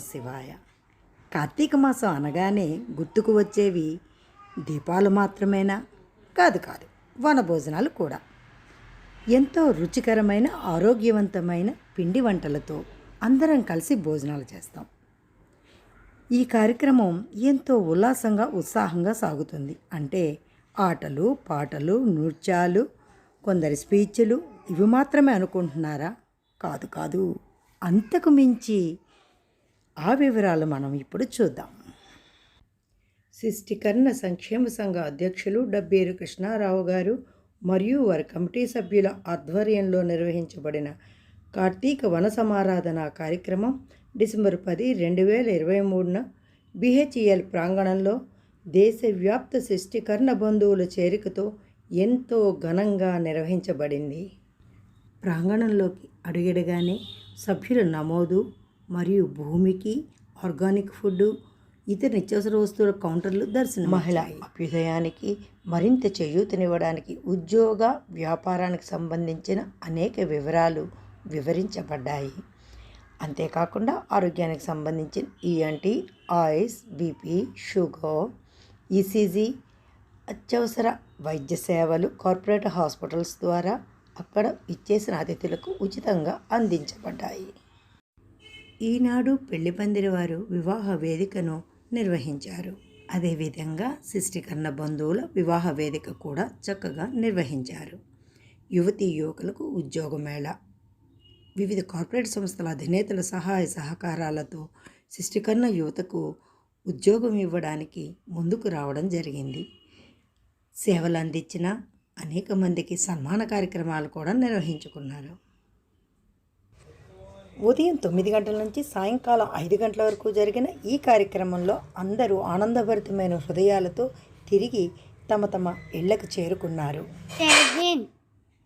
శివాయ. కార్తీక మాసం అనగానే గుర్తుకు వచ్చేవి దీపాలు మాత్రమేనా? కాదు కాదు. వనభోజనాలు కూడా. ఎంతో రుచికరమైన ఆరోగ్యవంతమైన పిండి వంటలతో అందరం కలిసి భోజనాలు చేస్తాం. ఈ కార్యక్రమం ఎంతో ఉల్లాసంగా ఉత్సాహంగా సాగుతుంది. అంటే ఆటలు పాటలు నృత్యాలు కొందరి స్పీచ్లు ఇవి మాత్రమే అనుకుంటున్నారా? కాదు కాదు. అంతకు మించి ఆ వివరాలు మనం ఇప్పుడు చూద్దాం. శిష్టికర్ణ సంక్షేమ సంఘ అధ్యక్షులు డబ్బేరు కృష్ణారావు గారు మరియు వారి కమిటీ సభ్యుల ఆధ్వర్యంలో నిర్వహించబడిన కార్తీక వన సమారాధన కార్యక్రమం డిసెంబర్ పది రెండు వేల ఇరవై మూడున బిహెచ్ఈఎల్ ప్రాంగణంలో దేశవ్యాప్త శిష్టికరణ బంధువుల చేరికతో ఎంతో ఘనంగా నిర్వహించబడింది. ప్రాంగణంలోకి అడుగడగానే సభ్యుల నమోదు మరియు భూమికి ఆర్గానిక్ ఫుడ్ ఇతర నిత్యావసర వస్తువుల కౌంటర్లు దర్శనం మహిళ అభ్యుదయానికి మరింత చేయూతనివ్వడానికి ఉద్యోగ వ్యాపారానికి సంబంధించిన అనేక వివరాలు వివరించబడ్డాయి. అంతేకాకుండా ఆరోగ్యానికి సంబంధించిన ఈఎన్టీ ఆయిస్ బీపీ షుగర్ ఈసీజీ అత్యవసర వైద్య సేవలు కార్పొరేట్ హాస్పిటల్స్ ద్వారా అక్కడ ఇచ్చేసిన అతిథులకు ఉచితంగా అందించబడ్డాయి. ఈనాడు పెళ్ళి పందిరివారు వివాహ వేదికను నిర్వహించారు. అదేవిధంగా శిష్టికరణ బంధువుల వివాహ వేదిక కూడా చక్కగా నిర్వహించారు. యువతీ యువకులకు ఉద్యోగ మేళ వివిధ కార్పొరేట్ సంస్థల అధినేతల సహాయ సహకారాలతో శిష్టికరణ యువతకు ఉద్యోగం ఇవ్వడానికి ముందుకు రావడం జరిగింది. సేవలు అందించిన అనేక మందికి సన్మాన కార్యక్రమాలు కూడా నిర్వహించుకున్నారు. ఉదయం తొమ్మిది గంటల నుంచి సాయంకాలం ఐదు గంటల వరకు జరిగిన ఈ కార్యక్రమంలో అందరూ ఆనందభరితమైన హృదయాలతో తిరిగి తమ తమ ఇళ్ళకు చేరుకున్నారు.